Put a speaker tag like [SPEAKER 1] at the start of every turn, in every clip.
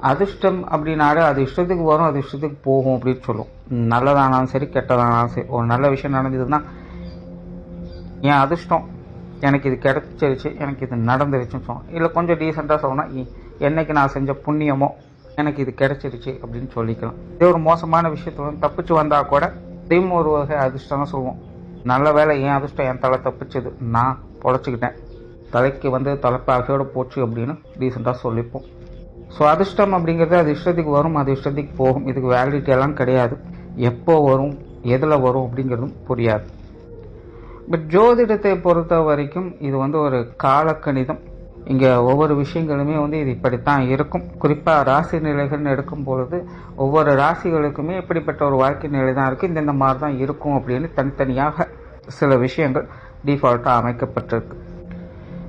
[SPEAKER 1] அதிர்ஷ்டம் அப்படின்னாலே அது இஷ்டத்துக்கு வரும் அது இஷ்டத்துக்கு போகும் அப்படின்னு சொல்லும். நல்லதானாலும் சரி கெட்டதானாலும் சரி. ஒரு நல்ல விஷயம் நடந்ததுன்னா என் அதிர்ஷ்டம் எனக்கு இது கிடச்சிருச்சு எனக்கு இது நடந்துருச்சுன்னு சொல்லணும் இல்லை கொஞ்சம் டீசெண்டாக சொல்லணும் என்னைக்கு நான் செஞ்ச புண்ணியமோ எனக்கு இது கிடச்சிருச்சு அப்படின்னு சொல்லிக்கலாம். இதே ஒரு மோசமான விஷயத்துல தப்பிச்சு வந்தால் கூட திரும்ப ஒரு வகை அதிர்ஷ்டம் தான் சொல்லுவோம். நல்ல வேலை என் அதிர்ஷ்டம் என் தலை தப்பிச்சது நான் பொழைச்சிக்கிட்டேன். தலைக்கு வந்து தலைப்பாகையோட போச்சு அப்படின்னு ரீசெண்டாக சொல்லிப்போம். ஸோ அதிர்ஷ்டம் அப்படிங்கிறது அது இஷ்டத்துக்கு வரும் அது இஷ்டத்துக்கு போகும். இதுக்கு வேலிடிட்டி எல்லாம் கிடையாது. எப்போ வரும் எதில் வரும் அப்படிங்கிறதும் புரியாது. பட் ஜோதிடத்தை பொறுத்த வரைக்கும் இது வந்து ஒரு காலக்கணிதம். இங்கே ஒவ்வொரு விஷயங்களுமே வந்து இது இப்படித்தான் இருக்கும். குறிப்பாக ராசி நிலைகள்னு எடுக்கும் பொழுது ஒவ்வொரு ராசிகளுக்குமே இப்படிப்பட்ட ஒரு வாழ்க்கை நிலை தான் இருக்குது இந்தந்த மாதிரி தான் இருக்கும் அப்படின்னு தனித்தனியாக சில விஷயங்கள் டிஃபால்ட்டாக அமைக்கப்பட்டிருக்கு.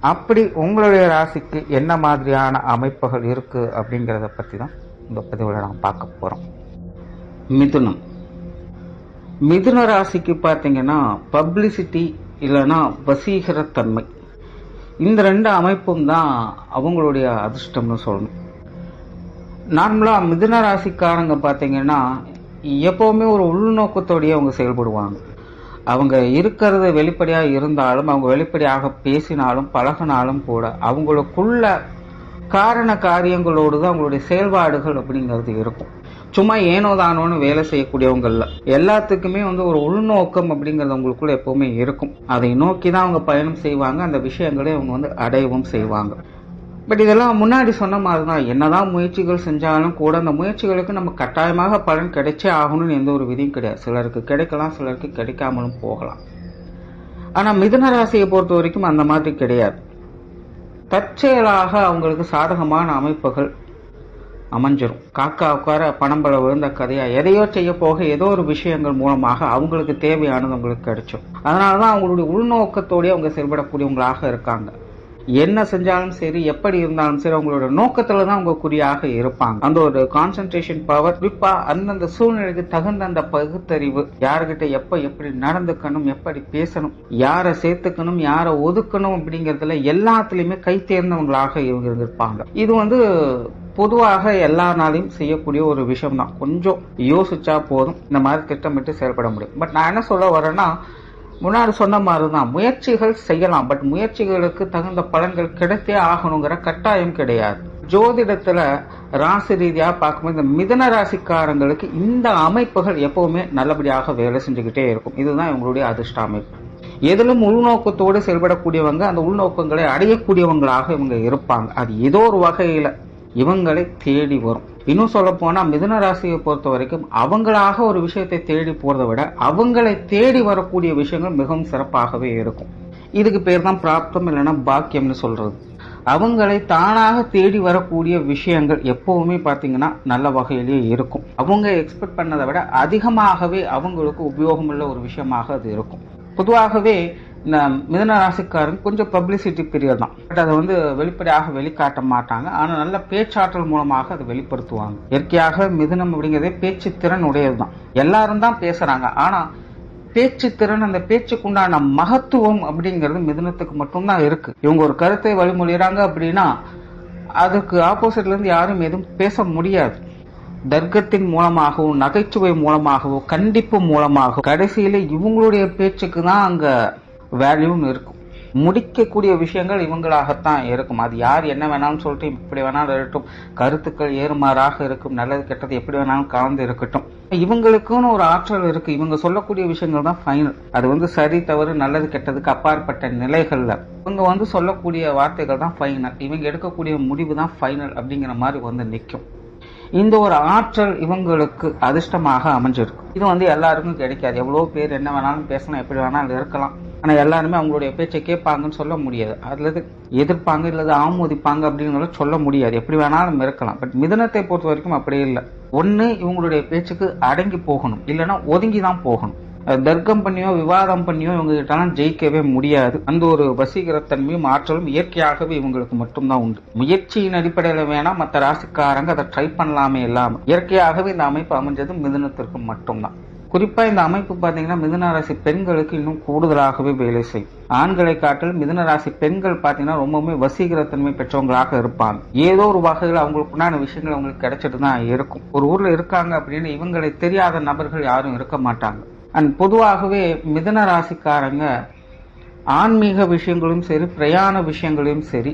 [SPEAKER 1] அப்படி உங்களுடைய ராசிக்கு என்ன மாதிரியான அமைப்புகள் இருக்கு அப்படிங்கிறத பற்றி தான் இந்த பதிவில் நாம் பார்க்க போகிறோம் மிதுனம். மிதுன ராசிக்கு பார்த்தீங்கன்னா பப்ளிசிட்டி இல்லைன்னா வசீகரத்தன்மை. இந்த ரெண்டு அமைப்பும் தான் அவங்களுடைய அதிர்ஷ்டம்னு சொல்லணும். நார்மலாக மிதுன ராசிக்காரங்க பார்த்தீங்கன்னா எப்போவுமே ஒரு உள்நோக்கத்தோடயே அவங்க செயல்படுவாங்க. அவங்க இருக்கிறது வெளிப்படையாக இருந்தாலும் அவங்க வெளிப்படையாக பேசினாலும் பழகினாலும் கூட அவங்களுக்குள்ள காரண காரியங்களோடு தான் அவங்களுடைய செயல்பாடுகள் அப்படிங்கிறது இருக்கும். சும்மா ஏனோ தானோன்னு வேலை செய்யக்கூடியவங்கல்ல. எல்லாத்துக்குமே வந்து ஒரு உள்நோக்கம் அப்படிங்கிறது அவங்களுக்குள்ள எப்பவுமே இருக்கும். அதை நோக்கி தான் அவங்க பயணம் செய்வாங்க. அந்த விஷயங்களை அவங்க வந்து அடையவும் செய்வாங்க. பட் இதெல்லாம் முன்னாடி சொன்ன மாதிரி தான் என்னதான் முயற்சிகள் செஞ்சாலும் கூட அந்த முயற்சிகளுக்கு நம்ம கட்டாயமாக பலன் கிடைச்சே ஆகணும்னு எந்த ஒரு விதியும் கிடையாது. சிலருக்கு கிடைக்கலாம் சிலருக்கு கிடைக்காமலும் போகலாம். ஆனால் மிதுன ராசியை பொறுத்த வரைக்கும் அந்த மாதிரி கிடையாது. தற்செயலாக அவங்களுக்கு சாதகமான அமைப்புகள் அமைஞ்சிரும். காக்கா உட்கார பணம்பல விழுந்த கதையா எதையோ செய்ய போக ஏதோ ஒரு விஷயங்கள் மூலமாக அவங்களுக்கு தேவையானது அவங்களுக்கு கிடைக்கும் அதனாலதான் அவங்களுடைய உள்நோக்கத்தோடய அவங்க செயல்படக்கூடியவங்களாக இருக்காங்க. என்ன செஞ்சாலும் சரி எப்படி இருந்தாலும் சரி அவங்களோட நோக்கத்துல தான் அவங்க குறியாக இருப்பாங்க. அந்த ஒரு கான்சென்ட்ரேஷன் பவர் குறிப்பா அந்தந்த சூழ்நிலைக்கு தகுந்த அந்த பகுத்தறிவு யாருக்கிட்ட எப்ப எப்படி நடந்துக்கணும் எப்படி பேசணும் யாரை சேர்த்துக்கணும் யாரை ஒதுக்கணும் அப்படிங்கறதுல எல்லாத்துலயுமே கை தேர்ந்தவங்களாக இவங்க இருந்திருப்பாங்க. இது வந்து பொதுவாக எல்லா நாளையும் செய்யக்கூடிய ஒரு விஷயம் தான் கொஞ்சம் யோசிச்சா போதும். இந்த மாதிரி திட்டமிட்டு செயல்பட முடியும். பட் நான் என்ன சொல்ல வரேன்னா முன்னாடி சொன்ன மாதிரி தான் முயற்சிகள் செய்யலாம் பட் முயற்சிகளுக்கு தகுந்த பலன்கள் கிடைத்தே ஆகணுங்கிற கட்டாயம் கிடையாது. ஜோதிடத்தில் ராசி ரீதியாக பார்க்கும்போது இந்த மிதன ராசிக்காரங்களுக்கு இந்த அமைப்புகள் எப்பவுமே நல்லபடியாக வேலை செஞ்சுக்கிட்டே இருக்கும். இதுதான் இவங்களுடைய அதிர்ஷ்ட அமைப்பு எதிலும் உள்நோக்கத்தோடு செயல்படக்கூடியவங்க அந்த உள்நோக்கங்களை அடையக்கூடியவங்களாக இவங்க இருப்பாங்க. அது ஏதோ ஒரு வகையில் இவங்களை தேடி வரும். இன்னும் சொல்ல போனா மிதுன ராசியை பொறுத்த வரைக்கும் அவங்களாக ஒரு விஷயத்தை தேடி போறதை விட அவங்களை தேடி வரக்கூடிய விஷயங்கள் மிகவும் சிறப்பாகவே இருக்கும். இதுக்கு பேர் தான் பிராப்தம் இல்லைன்னா பாக்கியம்னு சொல்றது. அவங்களை தானாக தேடி வரக்கூடிய விஷயங்கள் எப்பவுமே பார்த்தீங்கன்னா நல்ல வகையிலேயே இருக்கும். அவங்க எக்ஸ்பெக்ட் பண்ணதை விட அதிகமாகவே அவங்களுக்கு உபயோகமுள்ள ஒரு விஷயமாக அது இருக்கும். பொதுவாகவே இந்த மிதன ராசிக்காரன் கொஞ்சம் பப்ளிசிட்டி பீரியட் தான். பட் அதை வந்து வெளிப்படையாக வெளிக்காட்ட மாட்டாங்க. ஆனால் நல்ல பேச்சாற்றல் மூலமாக அதை வெளிப்படுத்துவாங்க. இயற்கையாக மிதனம் அப்படிங்கிறதே பேச்சு திறன் உடையது தான். எல்லாரும் தான் பேசுறாங்க. ஆனால் பேச்சு திறன் அந்த பேச்சுக்குண்டான மகத்துவம் அப்படிங்கிறது மிதனத்துக்கு மட்டும்தான் இருக்கு. இவங்க ஒரு கருத்தை வழிமொழிகிறாங்க அப்படின்னா அதுக்கு ஆப்போசிட்ல இருந்து யாரும் எதுவும் பேச முடியாது. தர்க்கத்தின் மூலமாகவோ நகைச்சுவை மூலமாகவோ கண்டிப்பு மூலமாகவோ கடைசியில இவங்களுடைய பேச்சுக்கு தான் அங்க வேல்யூன்னு இருக்கும். முடிக்கக்கூடிய விஷயங்கள் இவங்களாகத்தான் இருக்கும். அது யார் என்ன வேணாலும் சொல்லிட்டு இப்படி வேணாலும் இருக்கட்டும். கருத்துக்கள் ஏறுமாறாக இருக்கும். நல்லது கெட்டது எப்படி வேணாலும் கலந்து இருக்கட்டும். இவங்களுக்குன்னு ஒரு ஆற்றல் இருக்கு. இவங்க சொல்லக்கூடிய விஷயங்கள் தான் ஃபைனல் அது வந்து சரி தவறு நல்லது கெட்டதுக்கு அப்பாற்பட்ட நிலைகள்ல. இவங்க வந்து சொல்லக்கூடிய வார்த்தைகள் தான் ஃபைனல் இவங்க எடுக்கக்கூடிய முடிவு தான் ஃபைனல் அப்படிங்கிற மாதிரி வந்து நிற்கும் இந்த ஒரு ஆற்றல் இவங்களுக்கு அதிர்ஷ்டமாக அமைஞ்சிருக்கும். இது வந்து எல்லாருக்கும் கிடைக்காது. எவ்வளோ பேர் என்ன வேணாலும் பேசலாம் எப்படி வேணாலும் இருக்கலாம். ஆனால் எல்லாருமே அவங்களுடைய பேச்சை கேட்பாங்கன்னு சொல்ல முடியாது. அல்லது எதிர்ப்பாங்க இல்லது ஆமோதிப்பாங்க அப்படிங்கிறத சொல்ல முடியாது. எப்படி வேணாலும் இருக்கலாம். பட் மிதனத்தை பொறுத்த வரைக்கும் அப்படியே இல்லை. ஒன்று இவங்களுடைய பேச்சுக்கு அடங்கி போகணும். இல்லைன்னா ஒதுங்கி தான் போகணும் தர்க்கம் பண்ணியோ விவாதம் பண்ணியோ இவங்க ஜெயிக்கவே முடியாது. அந்த ஒரு வசீகரத்தன்மையும் ஆற்றலும் இயற்கையாகவே இவங்களுக்கு மட்டும்தான் உண்டு. முயற்சியின் அடிப்படையில் வேணா மற்ற ராசிக்காரங்க அதை ட்ரை பண்ணலாமே இல்லாமல் இயற்கையாகவே இந்த அமைப்பு அமைஞ்சது மிதனத்திற்கு மட்டும்தான். குறிப்பா இந்த அமைப்பு பாத்தீங்கன்னா மிதுன ராசி பெண்களுக்கு இன்னும் கூடுதலாகவே வேலை செய்யும் ஆண்களை காட்டில் மிதுன ராசி பெண்கள் பாத்தீங்கன்னா ரொம்பவுமே வசீகரத்தன்மை பெற்றவங்களாக இருப்பாங்க. ஏதோ ஒரு வகையில் அவங்களுக்குண்டான விஷயங்கள் அவங்களுக்கு கிடைச்சிட்டு தான் இருக்கும். ஒரு ஊர்ல இருக்காங்க அப்படின்னு இவங்களை தெரியாத நபர்கள் யாரும் இருக்க மாட்டாங்க. அண்ட் பொதுவாகவே மிதுன ராசிக்காரங்க ஆன்மீக விஷயங்களும் சரி பிரயாண விஷயங்களையும் சரி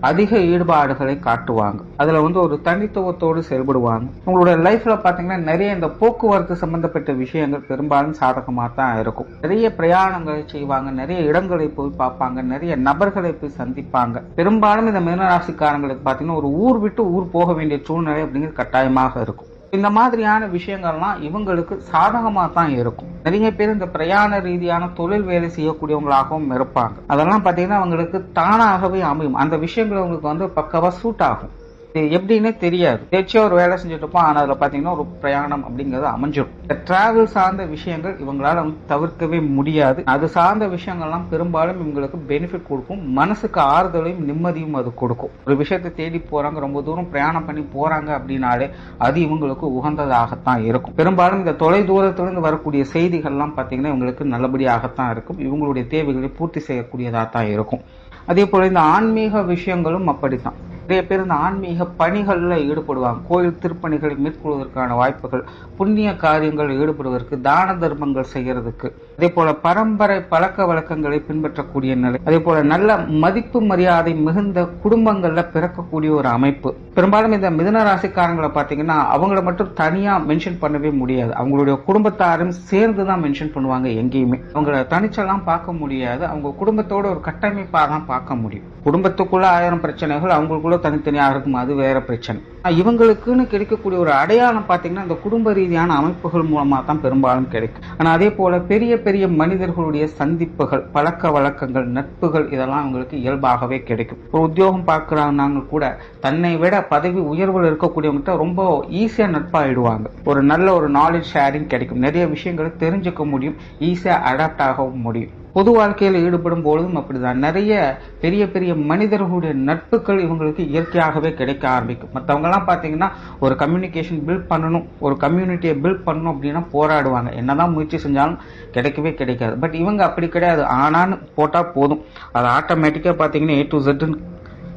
[SPEAKER 1] அதிக ஈடுபாடுகளை காட்டுவாங்க. அதுல வந்து ஒரு தனித்துவத்தோடு செயல்படுவாங்க. உங்களோட லைஃப்ல பாத்தீங்கன்னா நிறைய இந்த போக்குவரத்து சம்பந்தப்பட்ட விஷயங்கள் பெரும்பாலும் சாதகமாக தான் இருக்கும். நிறைய பிரயாணங்களை செய்வாங்க நிறைய இடங்களை போய் பார்ப்பாங்க நிறைய நபர்களை போய் சந்திப்பாங்க. பெரும்பாலும் இந்த மீனராசிக்காரங்களுக்கு பாத்தீங்கன்னா ஒரு ஊர் விட்டு ஊர் போக வேண்டிய சூழ்நிலை அப்படிங்கிறது கட்டாயமாக இருக்கும். இந்த மாதிரியான விஷயங்கள்லாம் இவங்களுக்கு சாதகமா தான் இருக்கும். நிறைய பேர் இந்த பிரயாண ரீதியான தொழில் வேலை செய்யக்கூடியவங்களாகவும் இருப்பாங்க. அதெல்லாம் பாத்தீங்கன்னா அவங்களுக்கு தானாகவே அமையும். அந்த விஷயங்கள் அவங்களுக்கு வந்து பக்கவா சூட் ஆகும். எப்படின்னே தெரியாது. தேய்ச்சியா ஒரு வேலை செஞ்சுட்டு இருப்போம் ஆனால் அதில் பார்த்தீங்கன்னா ஒரு பிரயாணம் அப்படிங்கிறது அமைஞ்சிடும் இந்த டிராவல் சார்ந்த விஷயங்கள் இவங்களால வந்து தவிர்க்கவே முடியாது. அது சார்ந்த விஷயங்கள்லாம் பெரும்பாலும் இவங்களுக்கு பெனிஃபிட் கொடுக்கும். மனசுக்கு ஆறுதலையும் நிம்மதியும் அது கொடுக்கும். ஒரு விஷயத்தை தேடி போறாங்க ரொம்ப தூரம் பிரயாணம் பண்ணி போறாங்க அப்படின்னாலே அது இவங்களுக்கு உகந்ததாகத்தான் இருக்கும். பெரும்பாலும் இந்த தொலை தூரத்திலிருந்து வரக்கூடிய செய்திகள்லாம் பார்த்தீங்கன்னா இவங்களுக்கு நல்லபடியாகத்தான் இருக்கும். இவங்களுடைய தேவைகளை பூர்த்தி செய்யக்கூடியதாக தான் இருக்கும். அதே போல இந்த ஆன்மீக விஷயங்களும் அப்படித்தான். நிறைய பேர் இந்த ஆன்மீக பணிகளில் ஈடுபடுவாங்க. கோயில் திருப்பணிகளை மேற்கொள்வதற்கான வாய்ப்புகள் புண்ணிய காரியங்கள் ஈடுபடுவதற்கு தான தர்மங்கள் செய்கிறதுக்கு அதே போல பரம்பரை பழக்க வழக்கங்களை பின்பற்றக்கூடிய நிலை. அதே போல நல்ல மதிப்பு மரியாதை மிகுந்த குடும்பங்கள்ல பிறக்கக்கூடிய ஒரு அமைப்பு. பெரும்பாலும் இந்த மிதன ராசிக்காரங்களை பார்த்தீங்கன்னா அவங்கள மட்டும் தனியா மென்ஷன் பண்ணவே முடியாது. அவங்களுடைய குடும்பத்தாரும் சேர்ந்து தான் மென்ஷன் பண்ணுவாங்க எங்கேயுமே. அவங்கள தனிச்செல்லாம் பார்க்க முடியாது. அவங்க குடும்பத்தோட ஒரு கட்டமைப்பாக தான் பார்க்க முடியும். குடும்பத்துக்குள்ள ஆயிரம் பிரச்சனைகள் அவங்களுக்குள்ள தனித்தனியாக இருக்கும் அது வேற பிரச்சனை. இவங்களுக்குன்னு கிடைக்கக்கூடிய ஒரு அடையாளம் பாத்தீங்கன்னா இந்த குடும்ப ரீதியான அமைப்புகள் மூலமா தான் பெரும்பாலும் கிடைக்கும். ஆனா அதே போல பெரிய பெரிய மனிதர்களுடைய சந்திப்புகள் பழக்க வழக்கங்கள் நட்புகள் இதெல்லாம் அவங்களுக்கு இயல்பாகவே கிடைக்கும். ஒரு உத்தியோகம் பார்க்குறாங்க கூட தன்னை விட பதவி உயர்வில் இருக்கக்கூடியவங்ககிட்ட ரொம்ப ஈஸியா நட்பாயிடுவாங்க. ஒரு நல்ல ஒரு நாலேஜ் ஷேரிங் கிடைக்கும். நிறைய விஷயங்களை தெரிஞ்சுக்க முடியும் ஈஸியாக அடாப்ட் ஆகவும் முடியும். பொது வாழ்க்கையில் ஈடுபடும் பொழுதும் அப்படிதான். நிறைய பெரிய பெரிய மனிதர்களுடைய நட்புகள் இவங்களுக்கு இயற்கையாகவே கிடைக்க ஆரம்பிக்கும். மற்றவங்கலாம் பார்த்தீங்கன்னா ஒரு கம்யூனிகேஷன் பில்ட் பண்ணணும். ஒரு கம்யூனிட்டியை பில்ட் பண்ணணும் அப்படின்னா போராடுவாங்க. என்னதான் முயற்சி செஞ்சாலும் கிடைக்கவே கிடைக்காது. பட் இவங்க அப்படி கிடையாது. ஆனான்னு போட்டால் போதும். அது ஆட்டோமேட்டிக்காக பார்த்தீங்கன்னா ஏ டு ஜெட்டுன்னு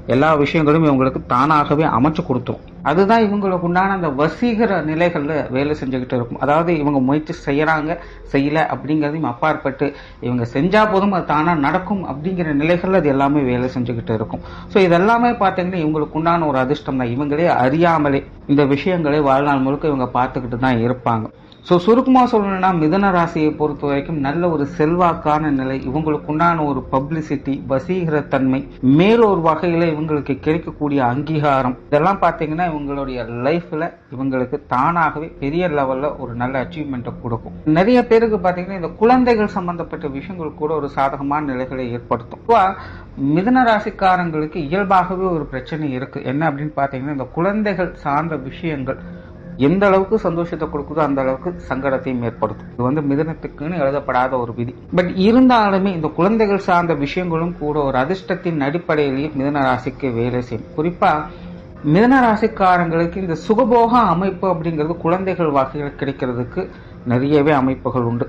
[SPEAKER 1] எல்லா விஷயங்களும் இவங்களுக்கு தானாகவே அமைச்சு கொடுத்துரும். அதுதான் இவங்களுக்கு உண்டான அந்த வசீகர நிலைகளில் வேலை செஞ்சுக்கிட்டு இருக்கும். அதாவது இவங்க முயற்சி செய்கிறாங்க செய்யலை அப்படிங்கிறதையும் அப்பாற்பட்டு இவங்க செஞ்சால் போதும் அது தானாக நடக்கும் அப்படிங்கிற நிலைகளில் அது எல்லாமே வேலை செஞ்சுக்கிட்டு இருக்கும். ஸோ இதெல்லாமே பார்த்தீங்கன்னா இவங்களுக்கு உண்டான ஒரு அதிர்ஷ்டம் தான் இவங்களே அறியாமலே இந்த விஷயங்களை வாழ்நாள் முழுக்க இவங்க பார்த்துக்கிட்டு தான் இருப்பாங்க. ஸோ சுருக்கமாக சொல்லணும்னா மிதன ராசியை பொறுத்த வரைக்கும் நல்ல ஒரு செல்வாக்கான நிலை இவங்களுக்கு உண்டான ஒரு பப்ளிசிட்டி வசீகரத்தன்மை மேலொரு வகையில் இவங்களுக்கு கிடைக்கக்கூடிய அங்கீகாரம். இதெல்லாம் பார்த்தீங்கன்னா இவங்களுடைய லைஃப்பில் இவங்களுக்கு தானாகவே பெரிய லெவலில் ஒரு நல்ல அச்சீவ்மெண்ட்டை கொடுக்கும். நிறைய பேருக்கு பார்த்தீங்கன்னா இந்த குழந்தைகள் சம்பந்தப்பட்ட விஷயங்கள் கூட ஒரு சாதகமான நிலைகளை ஏற்படுத்தும். மிதன ராசிக்காரங்களுக்கு இயல்பாகவே ஒரு பிரச்சனை இருக்குது என்ன அப்படின்னு பார்த்தீங்கன்னா இந்த குழந்தைகள் சார்ந்த விஷயங்கள் எந்த அளவுக்கு சந்தோஷத்தை கொடுக்குதோ அந்த அளவுக்கு சங்கடத்தையும் ஏற்படுத்தும். இது வந்து மிதனத்துக்குன்னு எழுதப்படாத ஒரு விதி. பட் இருந்தாலுமே இந்த குழந்தைகள் சார்ந்த விஷயங்களும் கூட ஒரு அதிர்ஷ்டத்தின் அடிப்படையிலேயே மிதன ராசிக்கு வேலை செய்யும். குறிப்பா மிதன ராசிக்காரங்களுக்கு இந்த சுகபோக அமைப்பு அப்படிங்கிறது குழந்தைகள் வகையில் கிடைக்கிறதுக்கு நிறையவே அமைப்புகள் உண்டு.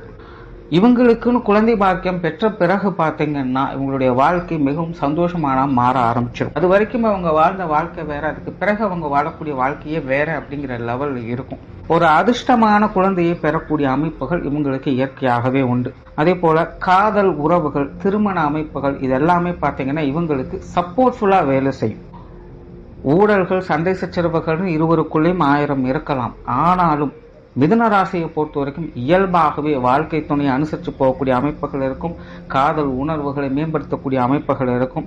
[SPEAKER 1] இவங்களுக்குன்னு குழந்தை பாக்கியம் பெற்ற பிறகு பார்த்தீங்கன்னா இவங்களுடைய வாழ்க்கை மிகவும் சந்தோஷமான மாற ஆரம்பிச்சிடும். அது வரைக்கும் அவங்க வாழ்ந்த வாழ்க்கை வேற அதுக்கு பிறகு அவங்க வாழக்கூடிய வாழ்க்கையே வேற அப்படிங்கிற லெவலில் இருக்கும். ஒரு அதிர்ஷ்டமான குழந்தையை பெறக்கூடிய அமைப்புகள் இவங்களுக்கு இயற்கையாகவே உண்டு. அதே போல காதல் உறவுகள் திருமண அமைப்புகள் இதெல்லாமே பார்த்தீங்கன்னா இவங்களுக்கு சப்போர்ட்ஃபுல்லாக வேலை செய்யும். ஊழல்கள் சண்டை சச்சரவுகள் இருவருக்குள்ளேயும் ஆயிரம் இருக்கலாம். ஆனாலும் மிதுன ராசியை பொறுத்த வரைக்கும் இயல்பாகவே வாழ்க்கை துணையை அனுசரித்து போகக்கூடிய அமைப்புகள் இருக்கும். காதல் உணர்வுகளை மேம்படுத்தக்கூடிய அமைப்புகள் இருக்கும்.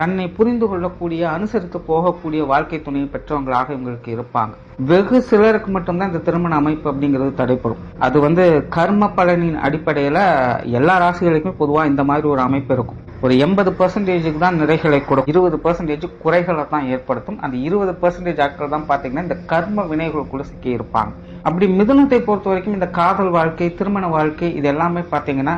[SPEAKER 1] தன்னை புரிந்து கொள்ளக்கூடிய அனுசரித்து போகக்கூடிய வாழ்க்கை துணையை பெற்றவங்களாக இவங்களுக்கு இருப்பாங்க. வெகு சிலருக்கு மட்டும்தான் இந்த திருமண அமைப்பு அப்படிங்கிறது தடைப்படும் அது வந்து கர்ம பலனின் அடிப்படையில் எல்லா ராசிகளுக்குமே பொதுவாக இந்த மாதிரி ஒரு அமைப்பு இருக்கும். ஒரு எண்பது பர்சன்டேஜுக்கு தான் நிறைகளை கொடுக்கும் இருபது பர்சன்டேஜ் குறைகளை தான் ஏற்படுத்தும். அந்த இருபது பர்சன்டேஜ் ஆட்கள் தான் பார்த்தீங்கன்னா இந்த கர்ம வினைகளுக்குள்ள சிக்கி இருப்பாங்க. அப்படி மிதுனத்தை பொறுத்த வரைக்கும் இந்த காதல் வாழ்க்கை திருமண வாழ்க்கை இது எல்லாமே பார்த்தீங்கன்னா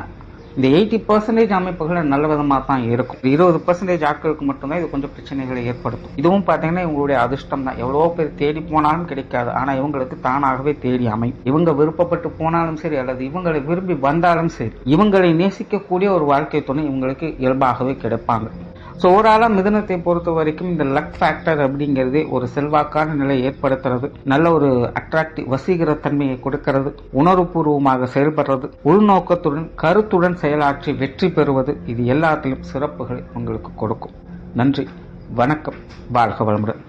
[SPEAKER 1] இந்த எயிட்டி பர்சன்டேஜ் அமைப்புகள் நல்ல விதமாக தான் இருக்கும் இருபது பர்சன்டேஜ் ஆட்களுக்கு மட்டும்தான் இது கொஞ்சம் பிரச்சனைகளை ஏற்படுத்தும். இதுவும் பார்த்தீங்கன்னா இவங்களுடைய அதிர்ஷ்டம் தான் எவ்வளோ பேர் தேடி போனாலும் கிடைக்காது. ஆனால் இவங்களுக்கு தானாகவே தேடி அமையும். இவங்க விருப்பப்பட்டு போனாலும் சரி அல்லது இவங்களை விரும்பி வந்தாலும் சரி இவங்களை நேசிக்கக்கூடிய ஒரு வாழ்க்கை துணை இவங்களுக்கு இயல்பாகவே கிடைப்பாங்க. ஸோ ஓவராலாக மிதனத்தை பொறுத்த வரைக்கும் இந்த லக் ஃபேக்டர் அப்படிங்கிறது ஒரு செல்வாக்கான நிலை ஏற்படுத்துறது. நல்ல ஒரு அட்ராக்டிவ் வசீகர தன்மையை கொடுக்கிறது. உணர்வுபூர்வமாக செயல்படுறது. உள்நோக்கத்துடன் கருத்துடன் செயலாற்றி வெற்றி பெறுவது இது எல்லாத்திலும் சிறப்புகளை உங்களுக்கு கொடுக்கும். நன்றி. வணக்கம். வாழ்க வளமுடன்.